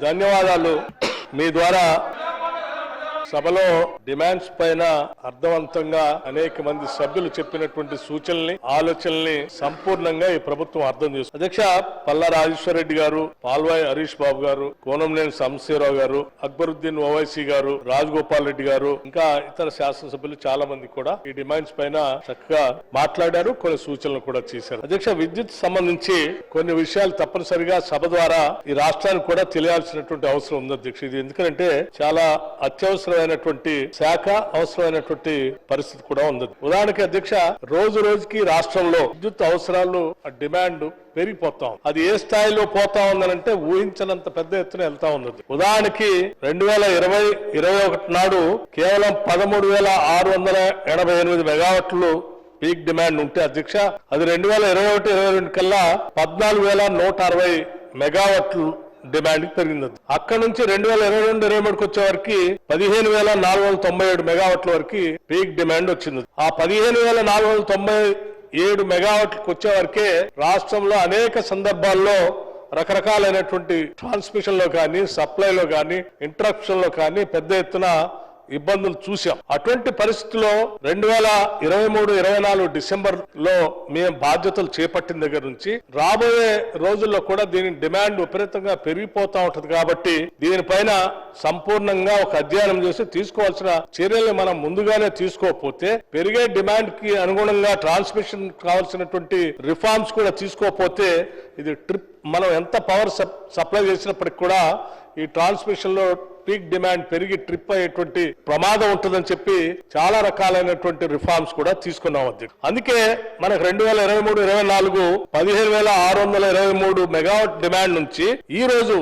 ధన్యవాదాలు. మీ ద్వారా సభలో డిమాండ్స్ పైన అర్థవంతంగా అనేక మంది సభ్యులు చెప్పినటువంటి సూచనల్ని ఆలోచనల్ని సంపూర్ణంగా ఈ ప్రభుత్వం అర్థం చేస్తుంది అధ్యక్ష పల్లా రాజేశ్వర రెడ్డి గారు పాల్వాయి హరీష్ బాబు గారు కోనంనేని సంశీరావు గారు అక్బరుద్దీన్ ఓవైసీ గారు రాజగోపాల్ రెడ్డి గారు ఇంకా ఇతర శాసనసభ్యులు చాలా మంది కూడా ఈ డిమాండ్స్ పైన చక్కగా మాట్లాడారు కొన్ని సూచనలు కూడా చేశారు. అధ్యక్ష విద్యుత్ సంబంధించి కొన్ని విషయాలు తప్పనిసరిగా సభ ద్వారా ఈ రాష్ట్రానికి కూడా తెలియాల్సినటువంటి అవసరం ఉంది అధ్యక్ష. ఇది ఎందుకంటే చాలా అత్యవసర అవసరమైనటువంటి శాఖ అవసరమైనటువంటి పరిస్థితి కూడా ఉంది ఉదాహరణకి అధ్యక్ష రోజు రోజుకి రాష్ట్రంలో విద్యుత్ అవసరాలు ఆ డిమాండ్ పెరిగిపోతాం అది ఏ స్థాయిలో పోతా ఉందనంటే ఊహించనంత పెద్ద ఎత్తున వెళ్తా ఉన్నది. ఉదాహరణకి రెండు వేల ఇరవై ఇరవై ఒకటి నాడు కేవలం పదమూడు వేల ఆరు వందల ఎనభై ఎనిమిది మెగావాట్లు పీక్ డిమాండ్ ఉంటే అధ్యక్ష అది రెండు వేల ఇరవై ఒకటి ఇరవై రెండు కల్లా పద్నాలుగు వేల నూట అరవై మెగావాట్లు డిమాండ్ పెరిగింది. అక్కడ నుంచి రెండు వేల ఇరవై రెండు ఇరవై మూడుకి వచ్చే వరకు పదిహేను వేల నాలుగు వందల తొంభై ఏడు మెగావాట్ల వరకు పీక్ డిమాండ్ వచ్చింది. ఆ పదిహేను వేల నాలుగు వందల తొంభై ఏడు మెగావాట్లకు వచ్చే వరకే రాష్ట్రంలో అనేక సందర్భాల్లో రకరకాలైనటువంటి ట్రాన్స్మిషన్లో కానీ సప్లైలో కానీ ఇంట్రప్షన్లో కానీ పెద్ద ఎత్తున ఇబ్బందులు చూసాం అటువంటి పరిస్థితిలో రెండు వేల ఇరవై మూడు ఇరవై నాలుగు డిసెంబర్లో మేము బాధ్యతలు చేపట్టిన దగ్గర నుంచి రాబోయే రోజుల్లో కూడా దీని డిమాండ్ విపరీతంగా పెరిగిపోతా ఉంటది కాబట్టి దీనిపైన సంపూర్ణంగా ఒక అధ్యయనం చేసి తీసుకోవాల్సిన చర్యలు మనం ముందుగానే తీసుకోకపోతే పెరిగే డిమాండ్కి అనుగుణంగా ట్రాన్స్మిషన్ కావాల్సినటువంటి రిఫార్మ్స్ కూడా తీసుకోకపోతే ఇది ట్రిప్ మనం ఎంత పవర్ సప్లై చేసినప్పటికి కూడా ఈ ట్రాన్స్మిషన్లో పీక్ డిమాండ్ పెరిగి ట్రిప్ అయ్యేటువంటి ప్రమాదం ఉంటుందని చెప్పి చాలా రకాలైనటువంటి రిఫార్మ్స్ కూడా తీసుకున్నాం అధ్యక్ష. అందుకే మనకు రెండు వేల ఇరవై మూడు ఇరవై నాలుగు పదిహేను వేల ఆరు వందల ఇరవై మూడు మెగావాట్ డిమాండ్ నుంచి ఈ రోజు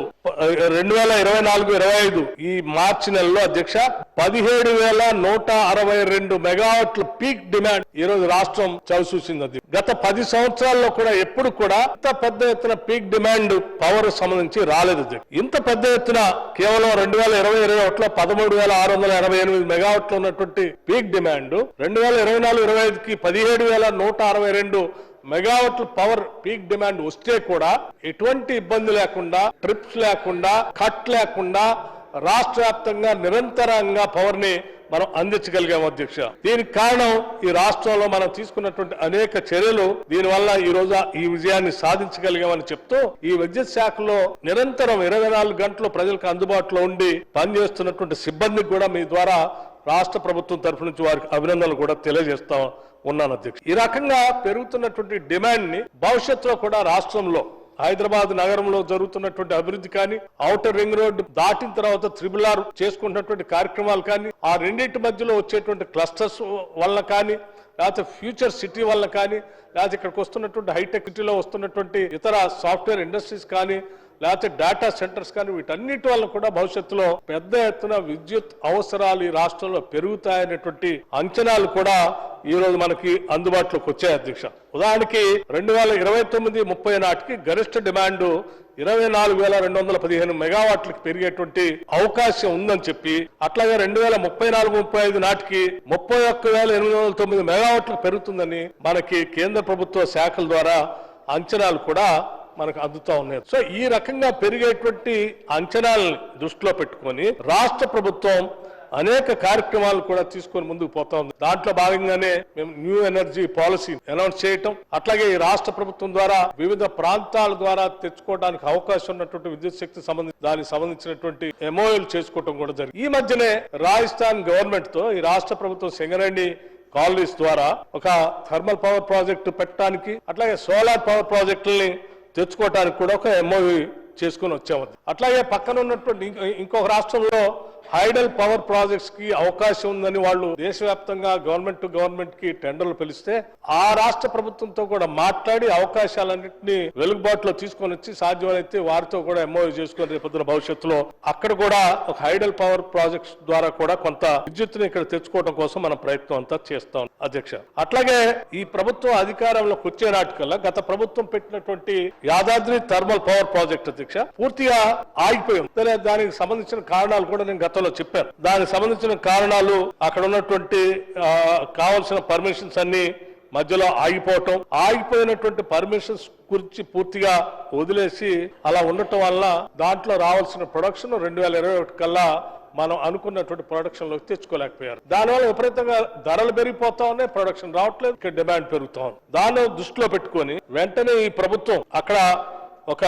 రెండు వేల ఇరవై నాలుగు ఇరవై ఐదు ఈ మార్చి నెలలో అధ్యక్ష పదిహేడు వేల నూట అరవై రెండు మెగావాట్ల పీక్ డిమాండ్ ఈ రోజు రాష్ట్రం చవిచూసింది అది గత పది సంవత్సరాల్లో కూడా ఎప్పుడు కూడా ఇంత పెద్ద ఎత్తున పీక్ డిమాండ్ పవర్ సంబంధించి రాలేదు ఇంత పెద్ద ఎత్తున కేవలం రెండు వేల ఇరవై ఇరవై ఒకటిలో పదమూడు వేల ఆరు వందల ఎనభై ఎనిమిది మెగావాట్లు ఉన్నటువంటి పీక్ డిమాండ్ రెండు వేల ఇరవై నాలుగు ఇరవై ఐదుకి పదిహేడు వేల నూట అరవై రెండు మెగావాట్ల పవర్ పీక్ డిమాండ్ వస్తే కూడా ఎటువంటి ఇబ్బంది లేకుండా ట్రిప్స్ లేకుండా కట్ లేకుండా రాష్ట్ర వ్యాప్తంగా నిరంతరంగా పవర్ని మనం అందించగలిగాము అధ్యక్ష. దీనికి కారణం ఈ రాష్ట్రంలో మనం తీసుకున్నటువంటి అనేక చర్యలు దీనివల్ల ఈ రోజు ఈ విజయాన్ని సాధించగలిగామని చెప్తూ ఈ విద్యుత్ శాఖలో నిరంతరం ఇరవై నాలుగు గంటలు ప్రజలకు అందుబాటులో ఉండి పనిచేస్తున్నటువంటి సిబ్బందికి కూడా మీ ద్వారా రాష్ట్ర ప్రభుత్వం తరఫు నుంచి వారికి అభినందనలు కూడా తెలియజేస్తా ఉన్నాను అధ్యక్ష. ఈ రకంగా పెరుగుతున్నటువంటి డిమాండ్ని భవిష్యత్తులో కూడా రాష్ట్రంలో హైదరాబాద్ నగరంలో జరుగుతున్నటువంటి అభివృద్ధి కానీ ఔటర్ రింగ్ రోడ్ దాటిన తర్వాత త్రిబుల్ ఆర్ చేసుకున్నటువంటి కార్యక్రమాలు కానీ ఆ రెండింటి మధ్యలో వచ్చేటువంటి క్లస్టర్స్ వల్ల కానీ లేకపోతే ఫ్యూచర్ సిటీ వల్ల కానీ లేకపోతే ఇక్కడికి వస్తున్నటువంటి హైటెక్ సిటీలో వస్తున్నటువంటి ఇతర సాఫ్ట్వేర్ ఇండస్ట్రీస్ కానీ లేకపోతే డేటా సెంటర్స్ కానీ వీటన్నిటి వల్ల కూడా భవిష్యత్తులో పెద్ద ఎత్తున విద్యుత్ అవసరాలు ఈ రాష్ట్రంలో పెరుగుతాయనేటువంటి అంచనాలు కూడా ఈ రోజు మనకి అందుబాటులోకి వచ్చాయి అధ్యక్ష. ఉదాహరణకి రెండు వేల ఇరవై తొమ్మిది ముప్పై నాటికి గరిష్ట డిమాండ్ ఇరవై నాలుగు వేల రెండు వందల పదిహేను మెగావాట్లకు పెరిగేటువంటి అవకాశం ఉందని చెప్పి అట్లాగే రెండు వేల ముప్పై నాలుగు ముప్పై ఐదు నాటికి ముప్పై ఒక్క వేల ఎనిమిది వందల తొమ్మిది మెగావాట్లకు పెరుగుతుందని మనకి కేంద్ర ప్రభుత్వ శాఖల ద్వారా అంచనాలు కూడా మనకు అందుతా ఉన్నాయి. సో ఈ రకంగా పెరిగేటువంటి అంచనాలను దృష్టిలో పెట్టుకొని రాష్ట్ర ప్రభుత్వం అనేక కార్యక్రమాలు కూడా తీసుకొని ముందుకు పోతా ఉంది. దాంట్లో భాగంగానే మేము న్యూ ఎనర్జీ పాలసీ అనౌన్స్ చేయటం అట్లాగే ఈ రాష్ట్ర ప్రభుత్వం ద్వారా వివిధ ప్రాంతాల ద్వారా తెచ్చుకోవడానికి అవకాశం ఉన్నటువంటి విద్యుత్ శక్తి సంబంధించి దానికి సంబంధించినటువంటి ఎంఓఎల్ చేసుకోవటం కూడా జరిగింది. ఈ మధ్యనే రాజస్థాన్ గవర్నమెంట్తో ఈ రాష్ట్ర ప్రభుత్వం సింగరేణి కాలనీస్ ద్వారా ఒక థర్మల్ పవర్ ప్రాజెక్టు పెట్టడానికి అట్లాగే సోలార్ పవర్ ప్రాజెక్టుల్ని తెచ్చుకోవటానికి కూడా ఒక ఎంఓవి చేసుకుని వచ్చాము అట్లాగే పక్కన ఉన్నటువంటి ఇంకొక రాష్ట్రంలో హైడల్ పవర్ ప్రాజెక్ట్స్కి అవకాశం ఉందని వాళ్ళు దేశవ్యాప్తంగా గవర్నమెంట్ టు గవర్నమెంట్కి టెండర్లు పిలిస్తే ఆ రాష్ట్ర ప్రభుత్వంతో కూడా మాట్లాడి అవకాశాలన్నింటినీ వెలుగుబాటులో తీసుకొని వచ్చి సాధ్యమైతే వారితో కూడా ఎంఓయూ చేసుకుని రేపొద్దున భవిష్యత్తులో అక్కడ కూడా ఒక హైడల్ పవర్ ప్రాజెక్ట్స్ ద్వారా కూడా కొంత విద్యుత్తుని ఇక్కడ తెచ్చుకోవడం కోసం మనం ప్రయత్నం అంతా చేస్తాం అధ్యక్ష. అట్లాగే ఈ ప్రభుత్వం అధికారంలోకి వచ్చే నాటికల్లా గత ప్రభుత్వం పెట్టినటువంటి యాదాద్రి థర్మల్ పవర్ ప్రాజెక్ట్ అధ్యక్ష పూర్తిగా ఆగిపోయింది దానికి సంబంధించిన కారణాలు కూడా నేను గతంలో చెప్పారు. దానికి సంబంధించిన కారణాలు అక్కడ ఉన్నటువంటి కావాల్సిన పర్మిషన్స్ అన్ని మధ్యలో ఆగిపోవటం. ఆగిపోయినటువంటి పర్మిషన్స్ గురించి పూర్తిగా వదిలేసి అలా ఉండటం వల్ల దాంట్లో రావాల్సిన ప్రొడక్షన్ రెండు వేల ఇరవై ఒకటి కల్లా మనం అనుకున్నటువంటి ప్రొడక్షన్లోకి తెచ్చుకోలేకపోయారు. దానివల్ల విపరీతంగా ధరలు పెరిగిపోతా ఉన్నాయి ప్రొడక్షన్ రావట్లేదు ఇక్కడ డిమాండ్ పెరుగుతా ఉంది. దాన్ని దృష్టిలో పెట్టుకొని వెంటనే ఈ ప్రభుత్వం అక్కడ ఒక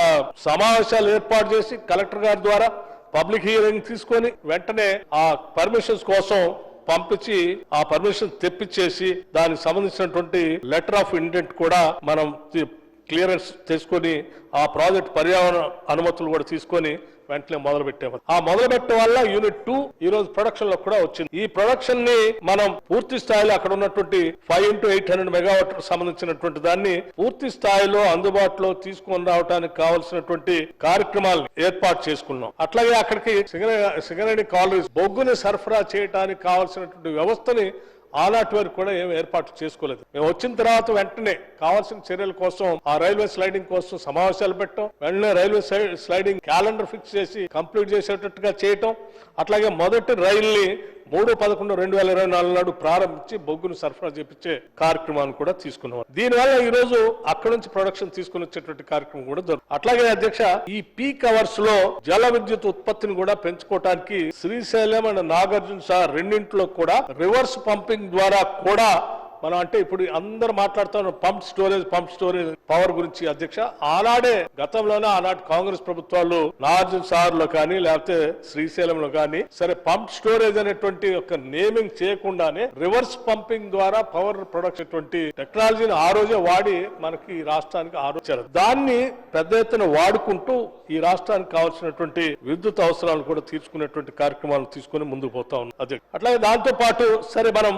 సమావేశాలు ఏర్పాటు చేసి కలెక్టర్ గారి ద్వారా పబ్లిక్ హియరింగ్ తీసుకొని వెంటనే ఆ పర్మిషన్స్ కోసం పంపించి ఆ పర్మిషన్ తెప్పించేసి దానికి సంబంధించినటువంటి లెటర్ ఆఫ్ ఇంటెంట్ కూడా మనం క్లియరెన్స్ తీసుకొని ఆ ప్రాజెక్ట్ పర్యావరణ అనుమతులు కూడా తీసుకొని వెంటనే మొదలు పెట్టాము ఆ మొదలు పెట్టడం వల్ల యూనిట్ టూ ఈ రోజు ప్రొడక్షన్లో కూడా వచ్చింది. ఈ ప్రొడక్షన్ని మనం పూర్తి స్థాయిలో అక్కడ ఉన్నటువంటి five into eight hundred megawatt సంబంధించినటువంటి దాన్ని పూర్తి స్థాయిలో అందుబాటులో తీసుకొని రావడానికి కావాల్సినటువంటి కార్యక్రమాలను ఏర్పాటు చేసుకున్నాం. అట్లాగే అక్కడికి సింగరేణి సింగరేణి కాలనీస్ బొగ్గుని సరఫరా చేయడానికి కావాల్సినటువంటి వ్యవస్థని ఆనాటి వరకు కూడా ఏం ఏర్పాట్లు చేసుకోలేదు. మేము వచ్చిన తర్వాత వెంటనే కావాల్సిన చర్యల కోసం ఆ రైల్వే స్లైడింగ్ కోసం సమావేశాలు పెట్టడం వెంటనే రైల్వే స్లైడింగ్ క్యాలెండర్ ఫిక్స్ చేసి కంప్లీట్ చేసేటట్టుగా చేయటం అట్లాగే మొదటి రైల్ని మూడు పదకొండు రెండు వేల ఇరవై నాలుగు నాడు ప్రారంభించి బొగ్గును సరఫరా చేపించే కార్యక్రమాన్ని కూడా తీసుకున్నాం దీనివల్ల ఈ రోజు అక్కడ నుంచి ప్రొడక్షన్ తీసుకుని వచ్చేటువంటి కార్యక్రమం కూడా జరుగుతుంది అట్లాగే అధ్యక్ష ఈ పీక్ అవర్స్లో జల విద్యుత్ ఉత్పత్తిని కూడా పెంచుకోవడానికి శ్రీశైలం అండ్ నాగార్జున సార్ రెండింటిలో కూడా రివర్స్ పంపింగ్ ద్వారా కూడా మనం అంటే ఇప్పుడు అందరు మాట్లాడుతున్న pump storage pump storage power గురించి అధ్యక్ష ఆనాడే గతంలోనే ఆనాటి కాంగ్రెస్ ప్రభుత్వాలు నార్జున్ సార్లో కానీ లేకపోతే శ్రీశైలంలో కానీ సరే పంప్ స్టోరేజ్ అనేటువంటి ఒక నేమింగ్ చేయకుండానే రివర్స్ పంపింగ్ ద్వారా పవర్ ప్రొడక్షన్ అటువంటి టెక్నాలజీని ఆ రోజే వాడి మనకి ఈ రాష్ట్రానికి ఆరోచారు దాన్ని పెద్ద ఎత్తున వాడుకుంటూ ఈ రాష్ట్రానికి కావాల్సినటువంటి విద్యుత్ అవసరాలు కూడా తీర్చుకునేటువంటి కార్యక్రమాలు తీసుకుని ముందుకు పోతా ఉన్నాం. అదే అట్లాగే దాంతో పాటు సరే మనం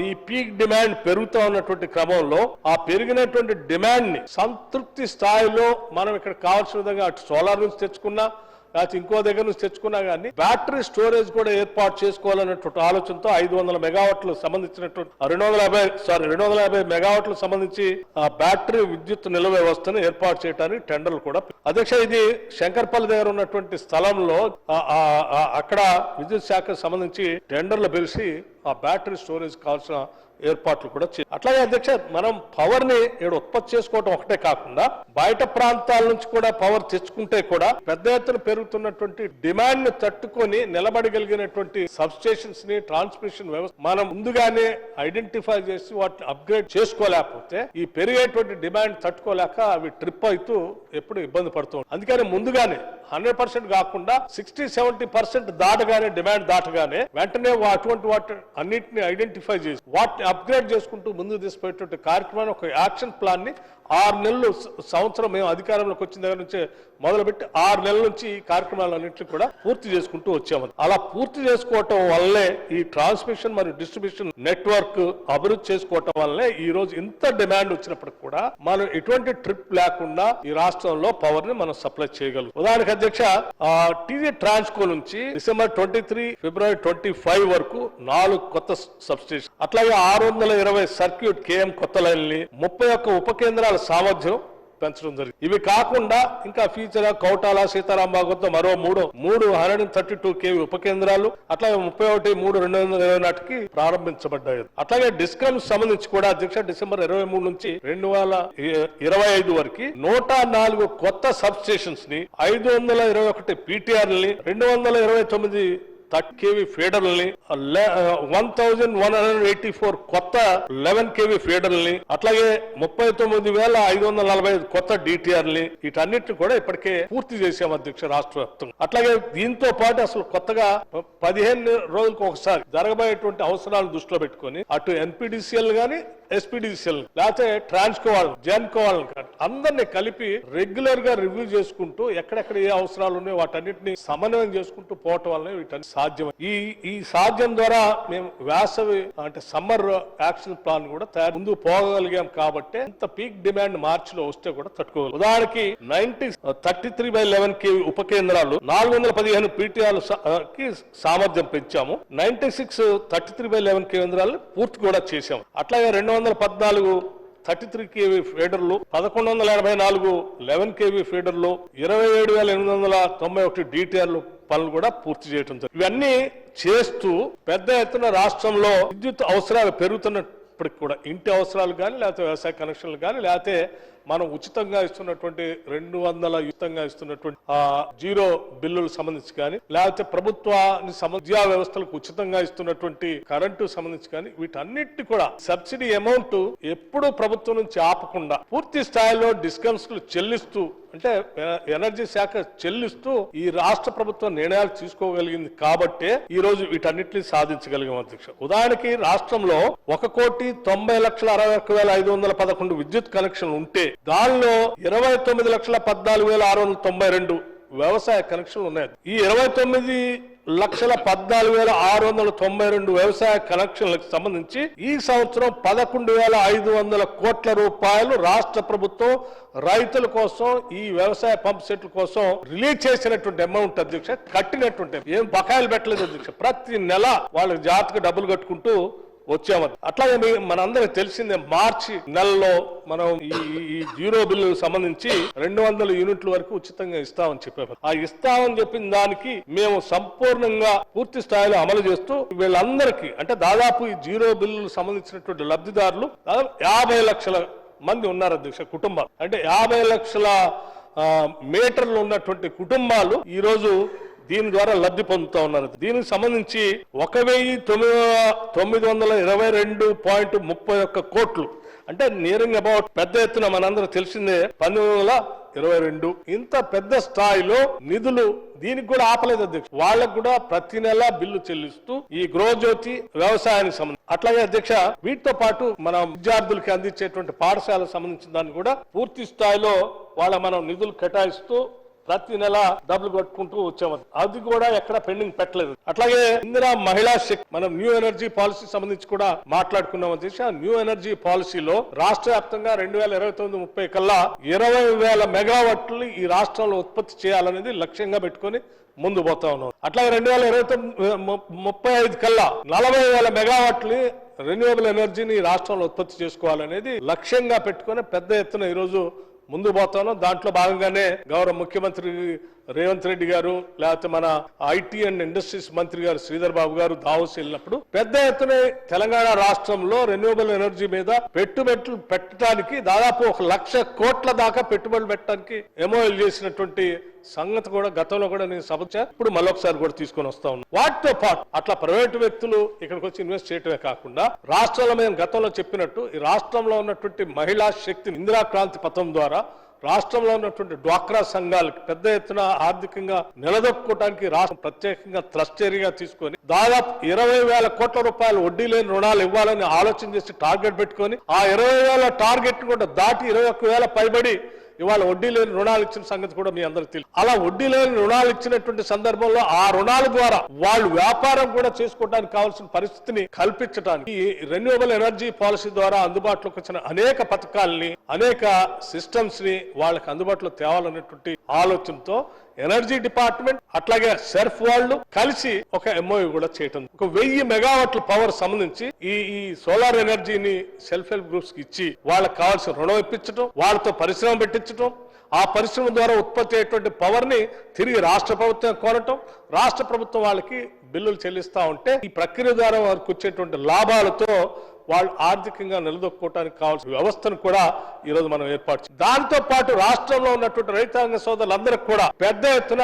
ఈ పీక్ డిమాండ్ పెరుగుతూ ఉన్నటువంటి క్రమంలో ఆ పెరిగినటువంటి డిమాండ్ని సంతృప్తి స్థాయిలో మనం ఇక్కడ కావాల్సిన విధంగా అటు సోలార్ నుంచి తెచ్చుకున్నా లేకపోతే ఇంకో దగ్గర నుంచి తెచ్చుకున్నా కానీ బ్యాటరీ స్టోరేజ్ కూడా ఏర్పాటు చేసుకోవాలన్నటువంటి ఆలోచనతో ఐదు వందల మెగావాట్లు సంబంధించినటువంటి రెండు వందల యాభై సారీ రెండు వందల యాభై మెగావాట్లకు సంబంధించి ఆ బ్యాటరీ విద్యుత్ నిల్వ వ్యవస్థను ఏర్పాటు చేయడానికి టెండర్లు కూడా. అధ్యక్ష ఇది శంకర్పల్లి దగ్గర ఉన్నటువంటి స్థలంలో ఆ- అక్కడ విద్యుత్ శాఖకు సంబంధించి టెండర్లు పిలిచి ఆ బ్యాటరీ స్టోరేజ్ కావాల్సిన ఏర్పాట్లు కూడా చే అట్లాగే అధ్యక్ష మనం పవర్ని ఇక్కడ ఉత్పత్తి చేసుకోవడం ఒకటే కాకుండా బయట ప్రాంతాల నుంచి కూడా పవర్ తెచ్చుకుంటే కూడా పెద్ద ఎత్తున పెరుగుతున్నటువంటి డిమాండ్ను తట్టుకొని నిలబడగలిగినటువంటి సబ్స్టేషన్స్ని ట్రాన్స్మిషన్ వ్యవస్థ మనం ముందుగానే ఐడెంటిఫై చేసి వాటిని అప్గ్రేడ్ చేసుకోలేకపోతే ఈ పెరిగేటువంటి డిమాండ్ తట్టుకోలేక అవి ట్రిప్ అవుతూ ఎప్పుడు ఇబ్బంది పడుతూ అందుకని ముందుగానే హండ్రెడ్ పర్సెంట్ కాకుండా సిక్స్టీ సెవెంటీ పర్సెంట్ దాటగానే డిమాండ్ దాటగానే వెంటనే అటువంటి వాటి అన్నింటిని ఐడెంటిఫై చేసి వాటిని అప్గ్రేడ్ చేసుకుంటూ ముందు తీసుకుపోయేటువంటి కార్యక్రమాన్ని ఒక యాక్షన్ ప్లాన్ని ఆరు నెలలు సంవత్సరం మేము అధికారంలోకి వచ్చిన దగ్గర నుంచే మొదలుపెట్టి ఆరు నెలల నుంచి ఈ కార్యక్రమాలన్నింటినీ కూడా పూర్తి చేసుకుంటూ వచ్చాము. అలా పూర్తి చేసుకోవటం వల్లే ఈ ట్రాన్స్మిషన్ మరియు డిస్ట్రిబ్యూషన్ నెట్వర్క్ అభివృద్ధి చేసుకోవటం వల్లే ఈ రోజు ఇంత డిమాండ్ వచ్చినప్పటికి కూడా మనం ఎటువంటి ట్రిప్ లేకుండా ఈ రాష్ట్రంలో పవర్ని మనం సప్లై చేయగలం. ఉదాహరణకు అధ్యక్ష టీవీ ట్రాన్స్కో నుంచి December twenty three February twenty five వరకు నాలుగు కొత్త సబ్స్టేషన్ అట్లాగే ఆరు వందల ఇరవై సర్క్యూట్ కేఎం కొత్త లైన్ ముప్పై ఒక్క ఉప కేంద్రాల సామర్థ్యం పెంచడం జరిగింది. ఇవి కాకుండా ఇంకా ఫీచర్ కౌటాల సీతారాం భాగవతం మరో మూడు మూడు hundred and thirty two KV ఉప కేంద్రాలు అట్లాగే ముప్పై ఒకటి మూడు రెండు వందల ఇరవై నాటికి ప్రారంభించబడ్డాయి. అట్లాగే డిస్కమ్ సంబంధించి కూడా అధ్యక్ష డిసెంబర్ ఇరవై మూడు నుంచి రెండు వేల ఇరవై ఐదు వరకు నూట నాలుగు కొత్త సబ్ స్టేషన్స్ని ఐదు వందల ఇరవై ఒకటి పీటీఆర్ని రెండు వందల ఇరవై తొమ్మిది thirty KV ఫీడర్లని one thousand one hundred eighty four కొత్త లెవెన్ కేవీ ఫీడర్లని అట్లాగే ముప్పై తొమ్మిది వేల ఐదు వందల నలభై ఐదు కొత్త డిటిఆర్ని వీటన్నిటిని కూడా ఇప్పటికే పూర్తి చేశాం అధ్యక్ష రాష్ట్ర వ్యాప్తంగా. అట్లాగే దీంతో పాటు అసలు కొత్తగా పదిహేను రోజులకు ఒకసారి జరగబోయేటువంటి అవసరాలను దృష్టిలో పెట్టుకొని అటు ఎన్పిడిసిఎల్ గాని ఎస్పీడీసీఎల్ లేకపోతే ట్రాన్స్కో వాళ్ళని జెన్కో వాళ్ళని అందరినీ కలిపి రెగ్యులర్గా రివ్యూ చేసుకుంటూ ఎక్కడెక్కడ ఏ అవసరాలు ఉన్నాయో వాటన్నిటిని సమన్వయం చేసుకుంటూ పోవటం వల్ల వీటన్ని సాధ్యం ఈ ఈ సాధ్యం ద్వారా మేము వేసవి అంటే సమ్మర్ యాక్షన్ ప్లాన్ కూడా తయారు ముందు పోగలిగాం కాబట్టి ఇంత పీక్ డిమాండ్ మార్చిలో వస్తే కూడా తట్టుకోగలం. ఉదాహరణకి నైన్టీ థర్టీ త్రీ బై లెవెన్కి ఉప కేంద్రాలు నాలుగు వందల పదిహేను పీటీఆర్కి సామర్థ్యం పెంచాము. Ninety six thirty three by eleven కేంద్రాలు పూర్తి కూడా చేశాము. అట్లాగే రెండు వందల పద్నాలుగు థర్టీ త్రీ కేవీ ఫీడర్లు పదకొండు వందల ఎనభై నాలుగు లెవెన్ కేవీ ఫీడర్లు ఇరవై ఏడు వేల ఎనిమిది వందల తొంభై ఒకటి డిటిఆర్లు పనులు కూడా పూర్తి చేయడం జరిగింది ఇవన్నీ చేస్తూ పెద్ద ఎత్తున రాష్ట్రంలో విద్యుత్ అవసరాలు పెరుగుతున్న ఇప్పటికి కూడా ఇంటి అవసరాలు కానీ లేకపోతే వ్యవసాయ కనెక్షన్లు కానీ లేకపోతే మనం ఉచితంగా ఇస్తున్నటువంటి రెండు వందల ఉచితంగా ఇస్తున్నటువంటి ఆ జీరో బిల్లులు సంబంధించి కానీ లేకపోతే ప్రభుత్వాన్ని విద్యా వ్యవస్థలకు ఉచితంగా ఇస్తున్నటువంటి కరెంటు సంబంధించి కానీ వీటన్నిటి కూడా సబ్సిడీ అమౌంట్ ఎప్పుడూ ప్రభుత్వం నుంచి ఆపకుండా పూర్తి స్థాయిలో డిస్కమ్స్ చెల్లిస్తూ అంటే ఎనర్జీ శాఖ చెల్లిస్తూ ఈ రాష్ట్ర ప్రభుత్వం నిర్ణయాలు తీసుకోగలిగింది కాబట్టే ఈ రోజు వీటన్నిటిని సాధించగలిగాం అధ్యక్ష. ఉదాహరణకి రాష్ట్రంలో ఒక కోటి తొంభై లక్షల అరవై ఒక్క వేల ఐదు వందల పదకొండు విద్యుత్ కనెక్షన్ ఉంటే దానిలో ఇరవై తొమ్మిది లక్షల పద్నాలుగు వేల ఆరు వందల తొంభై రెండు వ్యవసాయ కనెక్షన్లు ఉన్నాయి. ఈ ఇరవై తొమ్మిది లక్షల పద్నాలుగు వేల ఆరు వందల తొంభై రెండు వ్యవసాయ కనెక్షన్లకు సంబంధించి ఈ సంవత్సరం పదకొండు వేల ఐదు వందల కోట్ల రూపాయలు రాష్ట్ర ప్రభుత్వం రైతుల కోసం ఈ వ్యవసాయ పంప్ సెట్ల కోసం రిలీజ్ చేసినటువంటి అమౌంట్ అధ్యక్ష కట్టినటువంటి ఏం బకాయిలు పెట్టలేదు అధ్యక్ష. ప్రతి నెల వాళ్ళకి జాతకు డబ్బులు కట్టుకుంటూ వచ్చాము అట్లాగే మీ- మనందరికి తెలిసిందే మార్చి నెలలో మనం ఈ జీరో బిల్లు సంబంధించి రెండు వందల యూనిట్ల వరకు ఉచితంగా ఇస్తామని చెప్పాము ఆ ఇస్తామని చెప్పిన దానికి మేము సంపూర్ణంగా పూర్తి స్థాయిలో అమలు చేస్తూ వీళ్ళందరికీ అంటే దాదాపు ఈ జీరో బిల్లు సంబంధించినటువంటి లబ్ధిదారులు దాదాపు యాభై లక్షల మంది ఉన్నారు అధ్యక్ష కుటుంబాలు. అంటే యాభై లక్షల మీటర్లు ఉన్నటువంటి కుటుంబాలు ఈ రోజు దీని ద్వారా లబ్ధి పొందుతా ఉన్నారు. దీనికి సంబంధించి ఒక వెయ్యి తొమ్మిది తొమ్మిది వందల ఇరవై రెండు పాయింట్ ముప్పై ఒక్క కోట్లు. అంటే నియరింగ్ అబౌట్ పెద్ద ఎత్తున మనందరూ తెలిసిందే పంతొమ్మిది వందల ఇరవై రెండు. ఇంత పెద్ద స్థాయిలో నిధులు దీనికి కూడా ఆపలేదు అధ్యక్ష. వాళ్ళకు కూడా ప్రతి నెల బిల్లు చెల్లిస్తూ ఈ గృహజ్యోతి వ్యవసాయానికి సంబంధించి. అట్లాగే అధ్యక్ష వీటితో పాటు మన విద్యార్థులకి అందించేటువంటి పాఠశాలకు సంబంధించిన దాన్ని కూడా పూర్తి స్థాయిలో వాళ్ళ మనం నిధులు కేటాయిస్తూ ప్రతి నెల డబ్బులు కట్టుకుంటూ వచ్చాము అది కూడా ఎక్కడ పెండింగ్ పెట్టలేదు. అట్లాగే ఇందిరా మహిళా శక్తి మనం న్యూ ఎనర్జీ పాలసీ సంబంధించి కూడా మాట్లాడుకున్నాం అధ్యక్ష న్యూ ఎనర్జీ పాలసీలో రాష్ట్ర వ్యాప్తంగా రెండు వేల ఇరవై తొమ్మిది ముప్పై కల్లా ఇరవై వేల మెగావాట్లు ఈ రాష్ట్రంలో ఉత్పత్తి చేయాలనేది లక్ష్యంగా పెట్టుకొని ముందు పోతా ఉన్నాం. అట్లాగే రెండు వేల ఇరవై తొమ్మిది ముప్పై ఐదు కల్లా నలభై వేల మెగావాట్లు రెన్యూవబుల్ ఎనర్జీని ఈ రాష్ట్రంలో ఉత్పత్తి చేసుకోవాలనేది లక్ష్యంగా పెట్టుకుని పెద్ద ఎత్తున ఈరోజు ముందు పోతాను. దాంట్లో భాగంగానే గౌరవ ముఖ్యమంత్రి రేవంత్ రెడ్డి గారు లేకపోతే మన ఐటీ అండ్ ఇండస్ట్రీస్ మంత్రి గారు శ్రీధర్ బాబు గారు దావోస్ వెళ్ళినప్పుడు పెద్ద ఎత్తున తెలంగాణ రాష్ట్రంలో రెన్యూవబుల్ ఎనర్జీ మీద పెట్టుబడులు పెట్టడానికి దాదాపు ఒక లక్ష కోట్ల దాకా పెట్టుబడులు పెట్టడానికి ఎమోఎల్ చేసినటువంటి సంగతి కూడా గతంలో కూడా నేను సభ ఇప్పుడు మళ్ళొకసారి కూడా తీసుకొని వస్తా ఉన్నాను వాటితో పాటు అట్లా ప్రైవేటు వ్యక్తులు ఇక్కడికి వచ్చి ఇన్వెస్ట్ చేయటమే కాకుండా రాష్ట్రంలో మేము గతంలో చెప్పినట్టు ఈ రాష్ట్రంలో ఉన్నటువంటి మహిళా శక్తిని ఇందిరా క్రాంతి పథకం ద్వారా రాష్ట్రంలో ఉన్నటువంటి డ్వాక్రా సంఘాలకు పెద్ద ఎత్తున ఆర్థికంగా నిలదొక్కుకోవడానికి రాష్ట్రం ప్రత్యేకంగా థ్రస్ట్ ఏరియా తీసుకొని దాదాపు ఇరవై వేల కోట్ల రూపాయలు వడ్డీ లేని రుణాలు ఇవ్వాలని ఆలోచన చేసి టార్గెట్ పెట్టుకొని ఆ ఇరవై వేల టార్గెట్ కూడా దాటి ఇరవై ఒక్క వేల పైబడి ఇవాళ వడ్డీ లేని రుణాలు ఇచ్చిన సంగతి కూడా మీ అందరికి తెలుసు. అలా వడ్డీ లేని రుణాలు ఇచ్చినటువంటి సందర్భంలో ఆ రుణాల ద్వారా వాళ్ళు వ్యాపారం కూడా చేసుకోవడానికి కావాల్సిన పరిస్థితిని కల్పించడానికి ఈ రెన్యూవబుల్ ఎనర్జీ పాలసీ ద్వారా అందుబాటులోకి వచ్చిన అనేక పథకాలని అనేక సిస్టమ్స్ని వాళ్ళకి అందుబాటులో తేవాలనేటువంటి ఆలోచనతో ఎనర్జీ డిపార్ట్మెంట్ అట్లాగే సెర్ఫ్ వాళ్ళు కలిసి ఒక ఎంఓయూ కూడా చేయటం. ఒక వెయ్యి మెగావాట్ల పవర్ సంబంధించి ఈ ఈ సోలార్ ఎనర్జీని సెల్ఫ్ హెల్ప్ గ్రూప్స్కి ఇచ్చి వాళ్ళకి కావాల్సిన రుణం ఇప్పించడం వాళ్ళతో పరిశ్రమ పెట్టించడం ఆ పరిశ్రమ ద్వారా ఉత్పత్తి అయ్యేటువంటి పవర్ని తిరిగి రాష్ట్ర ప్రభుత్వం కొనటం రాష్ట్ర ప్రభుత్వం వాళ్ళకి బిల్లులు చెల్లిస్తా ఉంటే ఈ ప్రక్రియ ద్వారా వారికి వచ్చేటువంటి లాభాలతో వాళ్ళు ఆర్థికంగా నిలదొక్కోవడానికి కావాల్సిన వ్యవస్థను కూడా ఈ రోజు మనం ఏర్పాటు చేయాలి. దాంతో పాటు రాష్ట్రంలో ఉన్నటువంటి రైతాంగ సోదరులందరికీ కూడా పెద్ద ఎత్తున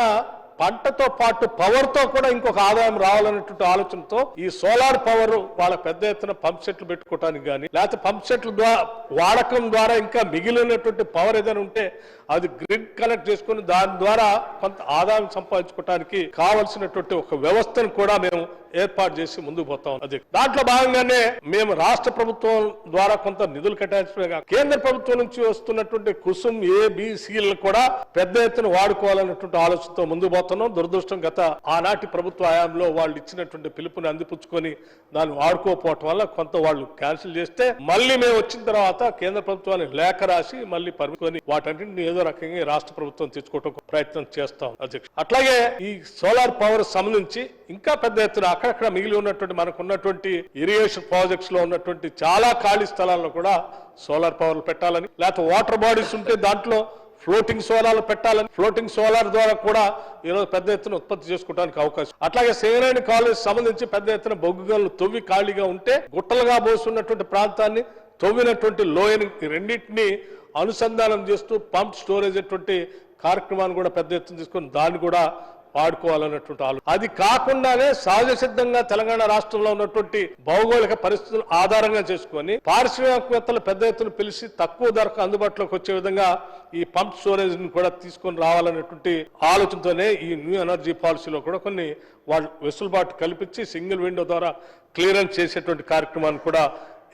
పంటతో పాటు పవర్తో కూడా ఇంకొక ఆదాయం రావాలన్నటువంటి ఆలోచనతో ఈ సోలార్ పవర్ వాళ్ళ పెద్ద ఎత్తున పంప్ సెట్లు పెట్టుకోవటానికి కానీ లేకపోతే పంప్ సెట్ల ద్వారా వాడకం ద్వారా ఇంకా మిగిలినటువంటి పవర్ ఏదైనా ఉంటే అది గ్రిడ్ కనెక్ట్ చేసుకుని దాని ద్వారా కొంత ఆదాయం సంపాదించుకోవటానికి కావలసినటువంటి ఒక వ్యవస్థను కూడా మేము ఏర్పాటు చేసి ముందుకు పోతాం అది దాంట్లో భాగంగానే మేము రాష్ట్ర ప్రభుత్వం ద్వారా కొంత నిధులు కేటాయించడమే కేంద్ర ప్రభుత్వం నుంచి వస్తున్నటువంటి కుసుమ్ ఏ బిసిలను కూడా పెద్ద ఎత్తున వాడుకోవాలన్నటువంటి ఆలోచనతో ముందుకు పోతున్నాం. దురదృష్టం గత ఆనాటి ప్రభుత్వ హయాంలో వాళ్ళు ఇచ్చినటువంటి పిలుపుని అందిపుచ్చుకొని దాన్ని వాడుకోకపోవటం వల్ల కొంత వాళ్ళు క్యాన్సిల్ చేస్తే మళ్ళీ మేము వచ్చిన తర్వాత కేంద్ర ప్రభుత్వాన్ని లేఖ రాసి మళ్ళీ పరుచుకొని వాటన్నింటిని ఏదో రకంగా రాష్ట్ర ప్రభుత్వం తెచ్చుకోవటం ప్రయత్నం చేస్తాం అధ్యక్ష అట్లాగే ఈ సోలార్ పవర్ సంబంధించి ఇంకా పెద్ద ఎత్తున అక్కడక్కడ మిగిలి ఉన్నటువంటి మనకు ఉన్నటువంటి ఇరిగేషన్ ప్రాజెక్ట్స్లో ఉన్నటువంటి చాలా ఖాళీ స్థలాల్లో కూడా సోలార్ పవర్ పెట్టాలని లేకపోతే వాటర్ బాడీస్ ఉంటే దాంట్లో ఫ్లోటింగ్ సోలార్ పెట్టాలని ఫ్లోటింగ్ సోలార్ ద్వారా కూడా ఈరోజు పెద్ద ఎత్తున ఉత్పత్తి చేసుకోవడానికి అవకాశం. అట్లాగే సింగరేణి కాలేజ్ సంబంధించి పెద్ద ఎత్తున బొగ్గు తొవ్వి తవ్వి ఖాళీగా ఉంటే గుట్టలుగా పోసున్నటువంటి ప్రాంతాన్ని తవ్వినటువంటి లోయని రెండింటినీ రెండింటిని అనుసంధానం చేస్తూ పంప్ స్టోరేజ్ అటువంటి కార్యక్రమాన్ని కూడా పెద్ద ఎత్తున తీసుకొని దాన్ని కూడా వాడుకోవాలన్నటువంటి ఆలోచన అది కాకుండానే సహజ సిద్ధంగా తెలంగాణ రాష్ట్రంలో ఉన్నటువంటి భౌగోళిక పరిస్థితులు ఆధారంగా చేసుకొని పారిశ్రామికవేత్తలు పెద్ద ఎత్తున పిలిచి తక్కువ ధరకు అందుబాటులోకి వచ్చే విధంగా ఈ పంప్ స్టోరేజ్ని కూడా తీసుకొని రావాలనేటువంటి ఆలోచనతోనే ఈ న్యూ ఎనర్జీ పాలసీలో కూడా కొన్ని వాళ్ళు వెసులుబాటు కల్పించి సింగిల్ విండో ద్వారా క్లియరెన్స్ చేసేటువంటి కార్యక్రమాన్ని కూడా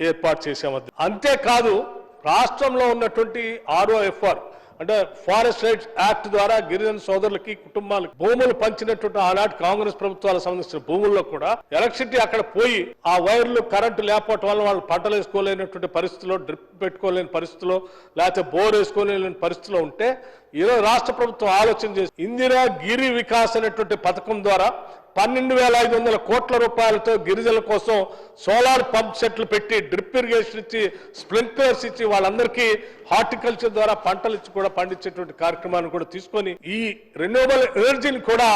ఏర్పాటు చేసాము అంతేకాదు రాష్ట్రంలో ఉన్నటువంటి ఆర్ఓఎఫ్ఆర్ అంటే ఫారెస్ట్ రైట్స్ యాక్ట్ ద్వారా గిరిజన సోదరులకి కుటుంబాలకు భూములు పంచినటువంటి ఆనాటి కాంగ్రెస్ ప్రభుత్వాలకు సంబంధించిన భూముల్లో కూడా ఎలక్ట్రిసిటీ అక్కడ పోయి ఆ వైర్లు కరెంటు లేకపోవటం వల్ల వాళ్ళు పంటలు వేసుకోలేనటువంటి పరిస్థితిలో డ్రిప్ పెట్టుకోలేని పరిస్థితిలో లేకపోతే బోర్ వేసుకోలేని పరిస్థితిలో ఉంటే ఈరోజు రాష్ట్ర ప్రభుత్వం ఆలోచన చేసి ఇందిరా గిరి వికాస్ అనేటువంటి పథకం ద్వారా పన్నెండు వేల ఐదు వందల కోట్ల రూపాయలతో గిరిజనుల కోసం సోలార్ పంప్ సెట్లు పెట్టి డ్రిప్ ఇరిగేషన్ ఇచ్చి స్ప్లింక్లర్స్ ఇచ్చి వాళ్ళందరికీ హార్టికల్చర్ ద్వారా పంటలు ఇచ్చి కూడా పండించేటువంటి కార్యక్రమాన్ని కూడా తీసుకొని ఈ రెన్యూవబుల్ ఎనర్జీని కూడా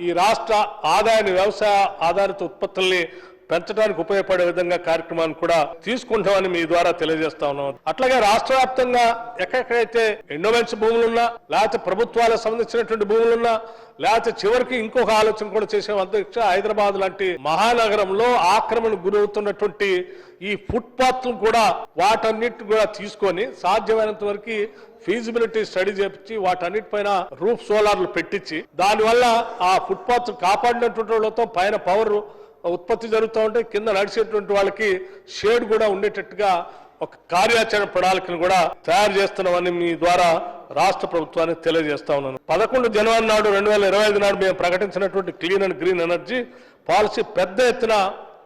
ఈ రాష్ట్ర ఆదాయాన్ని వ్యవసాయ ఆధారిత ఉత్పత్తుల్ని పెంచడానికి ఉపయోగపడే విధంగా కార్యక్రమాన్ని కూడా తీసుకుంటామని మీ ద్వారా తెలియజేస్తా ఉన్నాం. అట్లాగే రాష్ట్ర వ్యాప్తంగా ఎక్కడెక్కడైతే ఎండోమెంట్స్ భూములున్నా లేకపోతే ప్రభుత్వాలకు సంబంధించినటువంటి భూములున్నా లేకపోతే చివరికి ఇంకొక ఆలోచన కూడా చేసే అధ్యక్ష హైదరాబాద్ లాంటి మహానగరంలో ఆక్రమణ గురవుతున్నటువంటి ఈ ఫుట్పాత్ కూడా వాటన్నిటి కూడా తీసుకొని సాధ్యమైనంత వరకు ఫీజిబిలిటీ స్టడీ చేపించి వాటన్నిటిపైన రూఫ్ సోలార్లు పెట్టించి దానివల్ల ఆ ఫుట్పాత్ కాపాడినటువంటి వాళ్ళతో పైన పవర్ ఉత్పత్తి జరుగుతూ ఉంటే కింద నడిచేటువంటి వాళ్ళకి షేడ్ కూడా ఉండేటట్టుగా ఒక కార్యాచరణ ప్రణాళికను కూడా తయారు చేస్తున్నామని మీ ద్వారా రాష్ట్ర ప్రభుత్వానికి తెలియజేస్తా ఉన్నాను. పదకొండు జనవరి నాడు రెండు వేల ఇరవై ఐదు నాడు మేము ప్రకటించినటువంటి clean and green energy policy పెద్ద ఎత్తున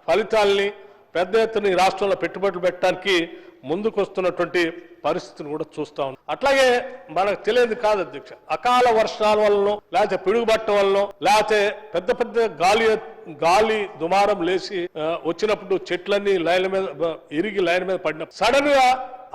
ఫలితాల్ని పెద్ద ఎత్తున ఈ రాష్ట్రంలో పెట్టుబడులు పెట్టడానికి ముందుకొస్తున్నటువంటి పరిస్థితిని కూడా చూస్తా ఉన్నాం. అట్లాగే మనకు తెలియదు కాదు అధ్యక్ష అకాల వర్షాల వలన లేకపోతే పిడుగుబట్ట వలన లేకపోతే పెద్ద పెద్ద గాలి గాలి దుమారం లేచి వచ్చినప్పుడు చెట్లన్నీ లైన్ల మీద ఇరిగి లైన్ మీద పడిన సడన్గా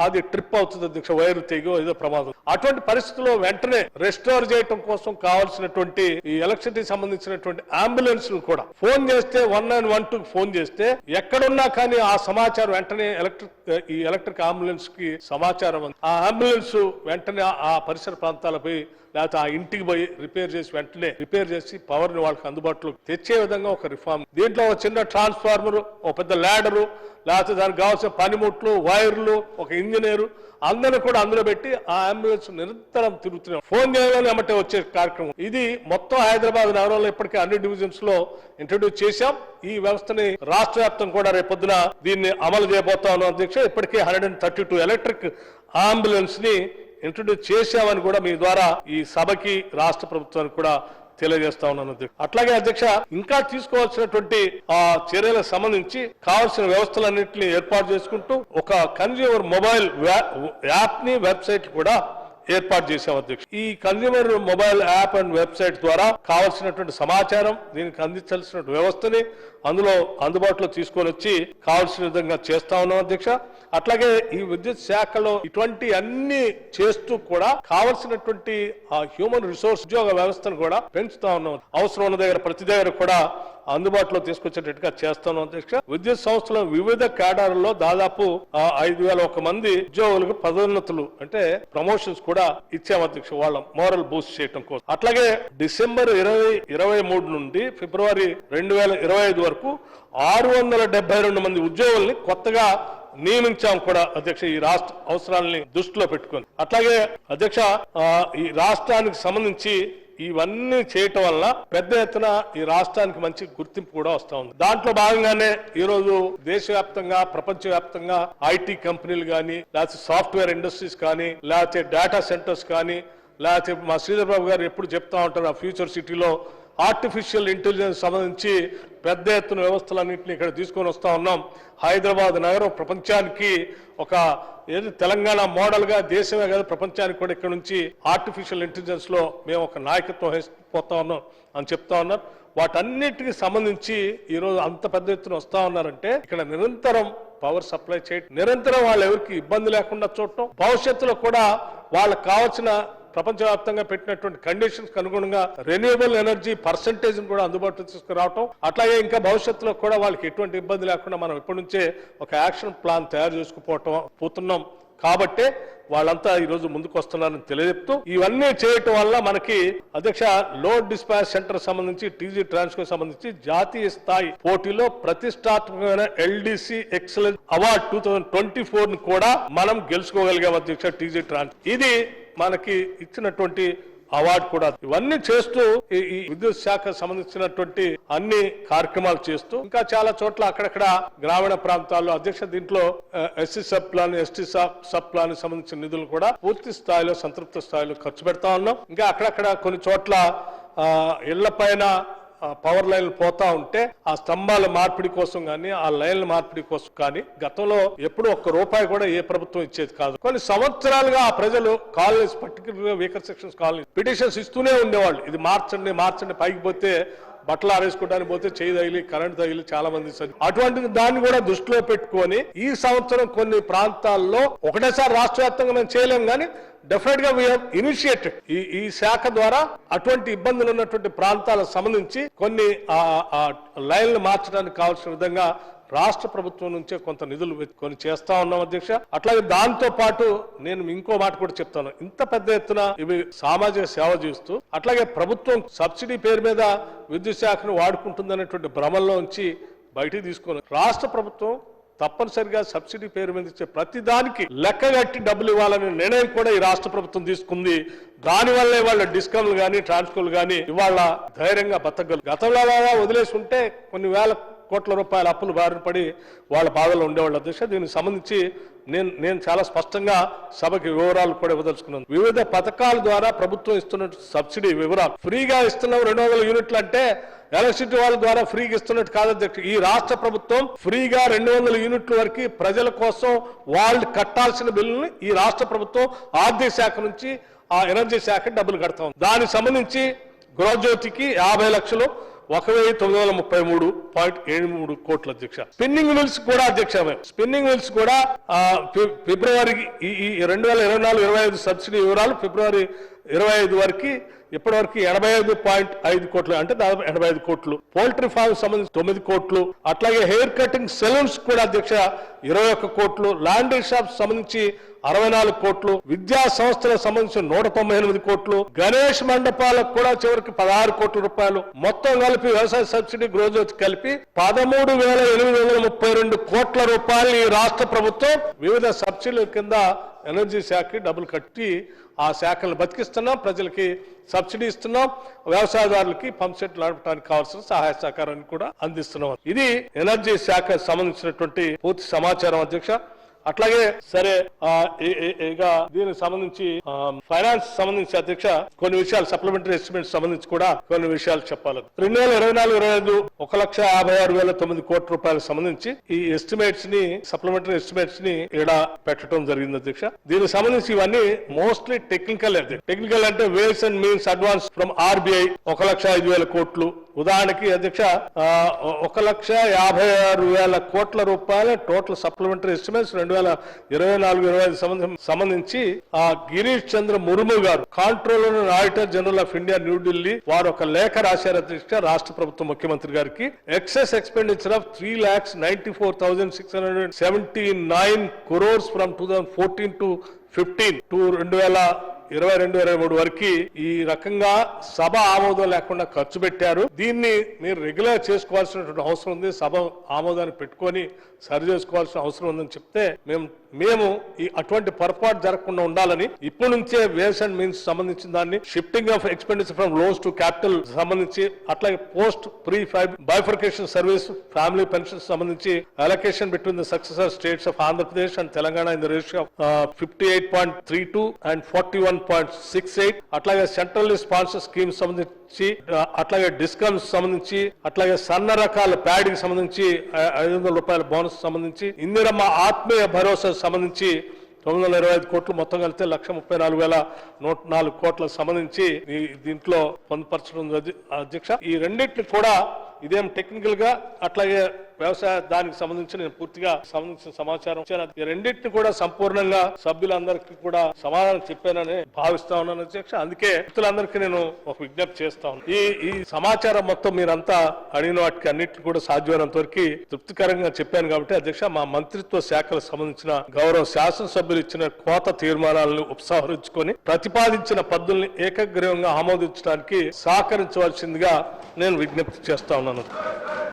అది ట్రిప్ అవుతుంది అధ్యక్ష వైరు తెగో ఏదో ప్రమాదం. అటువంటి పరిస్థితుల్లో వెంటనే రెస్టోర్ చేయటం కోసం కావాల్సినటువంటి ఈ ఎలక్ట్రిసిటీ సంబంధించినటువంటి అంబులెన్స్ కూడా. ఫోన్ చేస్తే one nine one two phone చేస్తే ఎక్కడున్నా కానీ ఆ సమాచారం వెంటనే ఎలక్ట్రిక్ ఈ ఎలక్ట్రిక్ అంబులెన్స్కి సమాచారం ఆ అంబులెన్స్ వెంటనే ఆ పరిసర ప్రాంతాలపై లేకపోతే ఆ ఇంటికి పోయి రిపేర్ చేసి వెంటనే రిపేర్ చేసి పవర్ని వాళ్ళకి అందుబాటులో తెచ్చే విధంగా ఒక రిఫార్మ్ దీంట్లో ఒక చిన్న ట్రాన్స్ఫార్మర్ ఒక పెద్ద ల్యాడరు లేకపోతే దానికి కావాల్సిన పనిముట్లు వైర్లు ఒక ఇంజనీరు అందరిని కూడా అందులో పెట్టి ఆ అంబులెన్స్ నిరంతరం తిరుగుతున్నాం. ఫోన్ చేయగానే ఎమ్మటే వచ్చే కార్యక్రమం. ఇది మొత్తం హైదరాబాద్ నగరంలో ఇప్పటికే అన్ని డివిజన్స్లో ఇంట్రడ్యూస్ చేశాం. ఈ వ్యవస్థని రాష్ట్ర వ్యాప్తం కూడా రేపొద్దున దీన్ని అమలు చేయబోతా ఉన్నాం అధ్యక్ష. ఇప్పటికే hundred and thirty two electric అంబులెన్స్ని introduce చేశామని కూడా మీ ద్వారా ఈ సభకి రాష్ట్ర ప్రభుత్వానికి కూడా తెలియజేస్తా ఉన్నాను. అట్లాగే అధ్యక్ష ఇంకా తీసుకోవాల్సినటువంటి ఆ చర్యలకు సంబంధించి కావాల్సిన వ్యవస్థలన్నింటినీ ఏర్పాటు చేసుకుంటూ ఒక కన్జ్యూమర్ మొబైల్ యాప్ని వెబ్సైట్ కూడా ఏర్పాటు చేశాం అధ్యక్ష ఈ consumer mobile app and website ద్వారా కావాల్సినటువంటి సమాచారం దీనికి అందించాల్సిన వ్యవస్థని అందులో అందుబాటులో తీసుకొని వచ్చి కావాల్సిన విధంగా చేస్తా ఉన్నాం అధ్యక్ష. అట్లాగే ఈ విద్యుత్ శాఖలో ఇటువంటి అన్ని చేస్తూ కూడా కావలసినటువంటి ఆ హ్యూమన్ రిసోర్స్ ఉద్యోగ వ్యవస్థను కూడా పెంచుతా ఉన్నాం. అవసరం ఉన్న దగ్గర ప్రతి దగ్గర కూడా అందుబాటులో తీసుకొచ్చేటట్టుగా చేస్తాను అధ్యక్ష. విద్యుత్ సంస్థల వివిధ కేడర్లలో దాదాపు ఐదు వేల ఒక మంది ఉద్యోగులకు పదోన్నతులు అంటే ప్రమోషన్స్ కూడా ఇచ్చాం అధ్యక్ష వాళ్ళ మోరల్ బూస్ట్ చేయడం కోసం. అట్లాగే డిసెంబర్ ఇరవై ఇరవై మూడు నుండి ఫిబ్రవరి రెండు వేల ఇరవై ఐదు వరకు ఆరు వందల డెబ్బై రెండు మంది ఉద్యోగుల్ని కొత్తగా నియమించాం కూడా అధ్యక్ష ఈ రాష్ట్ర అవసరాలని దృష్టిలో పెట్టుకొని. అట్లాగే అధ్యక్ష ఈ రాష్ట్రానికి సంబంధించి ఇవన్నీ చేయటం వల్ల పెద్ద ఎత్తున ఈ రాష్ట్రానికి మంచి గుర్తింపు కూడా వస్తా ఉంది. దాంట్లో భాగంగానే ఈ రోజు దేశవ్యాప్తంగా ప్రపంచవ్యాప్తంగా ఐటీ కంపెనీలు కానీ లేకపోతే సాఫ్ట్వేర్ ఇండస్ట్రీస్ కానీ లేకపోతే డేటా సెంటర్స్ కానీ లేకపోతే మా శ్రీధర్ బాబు గారు ఎప్పుడు చెప్తా ఉంటారు ఆ ఫ్యూచర్ సిటీలో ఆర్టిఫిషియల్ ఇంటెలిజెన్స్ సంబంధించి పెద్ద ఎత్తున వ్యవస్థలన్నింటినీ ఇక్కడ తీసుకొని వస్తూ ఉన్నాం. హైదరాబాద్ నగరం ప్రపంచానికి ఒక ఏది తెలంగాణ మోడల్గా దేశమే కాదు ప్రపంచానికి కూడా ఇక్కడ నుంచి ఆర్టిఫిషియల్ ఇంటెలిజెన్స్లో మేము ఒక నాయకత్వం వహిపోతా ఉన్నాం అని చెప్తా ఉన్నారు. వాటన్నిటికి సంబంధించి ఈరోజు అంత పెద్ద ఎత్తున వస్తూ ఉన్నారంటే ఇక్కడ నిరంతరం పవర్ సప్లై చేయటం నిరంతరం వాళ్ళు ఎవరికి ఇబ్బంది లేకుండా చూడటం భవిష్యత్తులో కూడా వాళ్ళకి కావాల్సిన ప్రపంచవ్యాప్తంగా పెట్టినటువంటి కండిషన్స్ అనుగుణంగా రెన్యూవబుల్ ఎనర్జీ పర్సంటేజ్ కూడా అందుబాటులో తీసుకురావటం. అట్లాగే ఇంకా భవిష్యత్తులో కూడా వాళ్ళకి ఎటువంటి ఇబ్బంది లేకుండా మనం ఇప్పటి నుంచే ఒక యాక్షన్ ప్లాన్ తయారు చేసుకుపోవటం పోతున్నాం. కాబట్టే వాళ్ళంతా ఈ రోజు ముందుకు వస్తున్నారని తెలియజెప్తూ ఇవన్నీ చేయటం వల్ల మనకి అధ్యక్ష లోడ్ డిస్పాచ్ సెంటర్ సంబంధించి టీజీ ట్రాన్స్కో సంబంధించి జాతీయ స్థాయి పోటీలో ప్రతిష్టాత్మకమైన LDC excellence award two thousand twenty ఫోర్ను కూడా మనం గెలుచుకోగలిగాం అధ్యక్ష టీజీ ట్రాన్స్ ఇది మనకి ఇచ్చినటువంటి అవార్డు కూడా. ఇవన్నీ చేస్తూ ఈ విద్యుత్ శాఖ సంబంధించినటువంటి అన్ని కార్యక్రమాలు చేస్తూ ఇంకా చాలా చోట్ల అక్కడక్కడ గ్రామీణ ప్రాంతాల్లో అధ్యక్ష దీంట్లో SC sub plan ST sub plan సంబంధించిన నిధులు కూడా పూర్తి స్థాయిలో సంతృప్త స్థాయిలో ఖర్చు పెడతా ఉన్నాం. ఇంకా అక్కడక్కడ కొన్ని చోట్ల ఇళ్ళ పైన పవర్ లైన్లు పోతా ఉంటే ఆ స్తంభాల మార్పిడి కోసం కానీ ఆ లైన్ల మార్పిడి కోసం కానీ గతంలో ఎప్పుడు ఒక్క రూపాయి కూడా ఏ ప్రభుత్వం ఇచ్చేది కాదు. కొన్ని సంవత్సరాలుగా ఆ ప్రజలు colonies particular weaker sections colony petitions ఇస్తూనే ఉండేవాళ్ళు. ఇది మార్చండి మార్చండి పైకి పోతే బట్టలు ఆరేసుకోవడానికి పోతే చేయి తగిలి కరెంట్ తగిలి చాలా మంది అటువంటి దాన్ని కూడా దృష్టిలో పెట్టుకొని ఈ సంవత్సరం కొన్ని ప్రాంతాల్లో ఒకటేసారి రాష్ట్ర వ్యాప్తంగా మేము చేయలేం కానీ డెఫినెట్గా వీ ఇనిషియేటెడ్ ఈ ఈ శాఖ ద్వారా అటువంటి ఇబ్బందులు ఉన్నటువంటి ప్రాంతాలకు సంబంధించి కొన్ని ఆ లైన్లు మార్చడానికి కావాల్సిన విధంగా రాష్ట్ర ప్రభుత్వం నుంచే కొంత నిధులు కొని చేస్తా ఉన్నాం అధ్యక్ష. అట్లాగే దాంతో పాటు నేను ఇంకో మాట కూడా చెప్తాను. ఇంత పెద్ద ఎత్తున ఇవి సామాజిక సేవ చేస్తూ అట్లాగే ప్రభుత్వం సబ్సిడీ పేరు మీద విద్యుత్ శాఖను వాడుకుంటుందనేటువంటి భ్రమంలో ఉంచి బయటికి తీసుకుని రాష్ట్ర ప్రభుత్వం తప్పనిసరిగా సబ్సిడీ పేరు మీద ఇచ్చే ప్రతి దానికి లెక్కగట్టి డబ్బులు ఇవ్వాలనే నిర్ణయం కూడా ఈ రాష్ట్ర ప్రభుత్వం తీసుకుంది. దానివల్లే వాళ్ళ డిస్కౌంట్లు కానీ ట్రాన్స్ఫర్లు కానీ ఇవాళ ధైర్యంగా బతకగలరు గతంలో వదిలేసి ఉంటే కొన్ని వేల కోట్ల రూపాయల అప్పులు బారిన పడి వాళ్ళ బాధలో ఉండేవాళ్ళ అధ్యక్ష దీనికి సంబంధించి నేను నేను చాలా స్పష్టంగా సభకి వివరాలు కూడా ఇవ్వదలుచుకున్నాను. వివిధ పథకాల ద్వారా ప్రభుత్వం ఇస్తున్న సబ్సిడీ వివరాలు. ఫ్రీగా ఇస్తున్నాం రెండు వందల యూనిట్లు అంటే ఎలక్ట్రిసిటీ వాళ్ళ ద్వారా ఫ్రీగా ఇస్తున్నట్టు కాదు అధ్యక్ష. ఈ రాష్ట్ర ప్రభుత్వం ఫ్రీగా రెండు వందల యూనిట్ల వరకు ప్రజల కోసం వాళ్ళు కట్టాల్సిన బిల్లుని ఈ రాష్ట్ర ప్రభుత్వం ఆర్థిక శాఖ నుంచి ఆ ఎనర్జీ శాఖ డబ్బులు కడతాం దానికి సంబంధించి గృహజ్యోతికి యాభై లక్షలు ఒక వెయ్యి తొమ్మిది వందల ముప్పై మూడు పాయింట్ ఏడు మూడు కోట్ల అధ్యక్ష. స్పిన్నింగ్ మిల్స్ కూడా అధ్యక్ష స్పిన్నింగ్ మిల్స్ కూడా ఆ, ఫిబ్రవరికి ఈ ఈ రెండు వేల ఇరవై నాలుగు ఇరవై ఐదు సబ్సిడీ వివరాలు ఫిబ్రవరి ఇరవై ఐదు వరకు ఇప్పటివరకు ఎనభై ఐదు పాయింట్ ఐదు కోట్లు అంటే దాదాపు ఎనభై ఐదు కోట్లు. పోల్ట్రీ ఫార్మ్ సంబంధించి తొమ్మిది కోట్లు. అట్లాగే హెయిర్ కటింగ్ సెలూన్స్ కూడా అధ్యక్ష ఇరవై ఒక్క కోట్లు. లాండ్రీ షాప్ సంబంధించి అరవై నాలుగు కోట్లు. విద్యా సంస్థలకు సంబంధించి నూట తొంభై ఎనిమిది కోట్లు. గణేష్ మండపాలకు కూడా చివరికి పదహారు కోట్ల రూపాయలు. మొత్తం కలిపి వ్యవసాయ సబ్సిడీ గ్రోజోతి కలిపి పదమూడు వేల ఎనిమిది వందల ముప్పై రెండు కోట్ల రూపాయలు ఈ రాష్ట్ర ప్రభుత్వం వివిధ సబ్సిడీల కింద ఎనర్జీ శాఖకి డబ్బులు కట్టి ఆ శాఖలను బతికిస్తున్నాం ప్రజలకి సబ్సిడీ ఇస్తున్నాం వ్యవసాయదారులకి పంప్ సెట్లు నడపడానికి కావాల్సిన సహాయ సహకారాన్ని కూడా అందిస్తున్నాం. ఇది ఎనర్జీ శాఖ సంబంధించినటువంటి పూర్తి సమాచారం అధ్యక్ష. అట్లాగే సరే ఇక దీనికి సంబంధించి ఫైనాన్స్ సంబంధించి అధ్యక్ష కొన్ని విషయాలు సప్లిమెంటరీ ఎస్టిమేట్ సంబంధించి కూడా కొన్ని విషయాలు చెప్పాలి. రెండు వేల ఇరవై నాలుగు ఇరవై ఐదు ఒక లక్ష యాభై ఆరు వేల తొమ్మిది కోట్ల రూపాయలకు సంబంధించి ఈ ఎస్టిమేట్స్ని సప్లిమెంటరీ ఎస్టిమేట్స్ని ఇక్కడ పెట్టడం జరిగింది అధ్యక్ష. దీనికి సంబంధించి ఇవన్నీ మోస్ట్లీ టెక్నికల్ టెక్నికల్ అంటే ways and means advance from RBI ఒక లక్ష ఐదు వేల కోట్లు ఉదాహరణకి అధ్యక్ష ఆ, ఒక లక్ష యాభై ఆరు వేల కోట్ల రూపాయల టోటల్ సప్లిమెంటరీ ఎస్టిమేట్స్ రెండు వేల ఇరవై నాలుగు ఇరవై ఐదు సంబంధించి ఆ గిరీష్ చంద్ర ముర్ము గారు controller auditor general of India New Delhi వారు ఒక లేఖ రాశారు అధ్యక్ష రాష్ట్ర ప్రభుత్వ ముఖ్యమంత్రి గారికి. Excess expenditure of three lakhs ninety four thousand six hundred seventy nine crores from two thousand fourteen to fifteen two రెండు వేల ఇరవై రెండు ఇరవై మూడు వరకు ఈ రకంగా సభ ఆమోదం లేకుండా ఖర్చు పెట్టారు. దీన్ని మీరు రెగ్యులర్ చేసుకోవాల్సినటువంటి అవసరం ఉంది. సభ ఆమోదాన్ని పెట్టుకొని సరి చేసుకోవాల్సిన అవసరం ఉందని చెప్తే మేము మేము ఈ అటువంటి పొరపాటు జరగకుండా ఉండాలని ఇప్పటి నుంచే వేస్ అండ్ మీన్స్ సంబంధించిన దాన్ని shifting of expenditure from loans to capital సంబంధించి అట్లాగే post pre five bifurcation service family pension సంబంధించి allocation between the successor states of Andhra Pradesh and Telangana in the ratio fifty eight point three two and forty one point six eight అట్లాగే central sponsor scheme సంబంధించి సంబంధించి అట్లాగే discounts సంబంధించి అట్లాగే సన్న రకాల ప్యాడ్కి సంబంధించి ఐదు వందల రూపాయల బోనస్ సంబంధించి ఇందిరమ్మ ఆత్మీయ భరోసా సంబంధించి తొమ్మిది వందల ఇరవై ఐదు కోట్లు మొత్తం కలిస్తే లక్ష ముప్పై నాలుగు వేల నూట నాలుగు కోట్లకు సంబంధించి దీంట్లో పొందుపరచడం అధ్యక్ష. ఈ రెండింటిని కూడా ఇదేం టెక్నికల్గా అట్లాగే వ్యవసాయ దానికి సంబంధించి నేను పూర్తిగా సంబంధించిన సమాచారం ఇచ్చాను. ఈ రెండింటిని కూడా సంపూర్ణంగా సభ్యులందరికీ కూడా సమాధానం చెప్పానని భావిస్తా ఉన్నాను అధ్యక్ష. అందుకే వ్యక్తులందరికీ నేను ఒక విజ్ఞప్తి చేస్తా ఈ ఈ సమాచారం మొత్తం మీరంతా అడిగిన వాటికి అన్నిటిని కూడా సాధ్యమైనంత వరకు తృప్తికరంగా చెప్పాను కాబట్టి అధ్యక్ష మా మంత్రిత్వ శాఖలకు సంబంధించిన గౌరవ శాసనసభ్యులు ఇచ్చిన కోత తీర్మానాలను ఉపసంహరించుకొని ప్రతిపాదించిన పద్ధతుల్ని ఏకగ్రీవంగా ఆమోదించడానికి సహకరించవలసిందిగా నేను విజ్ఞప్తి చేస్తా ఉన్నాను.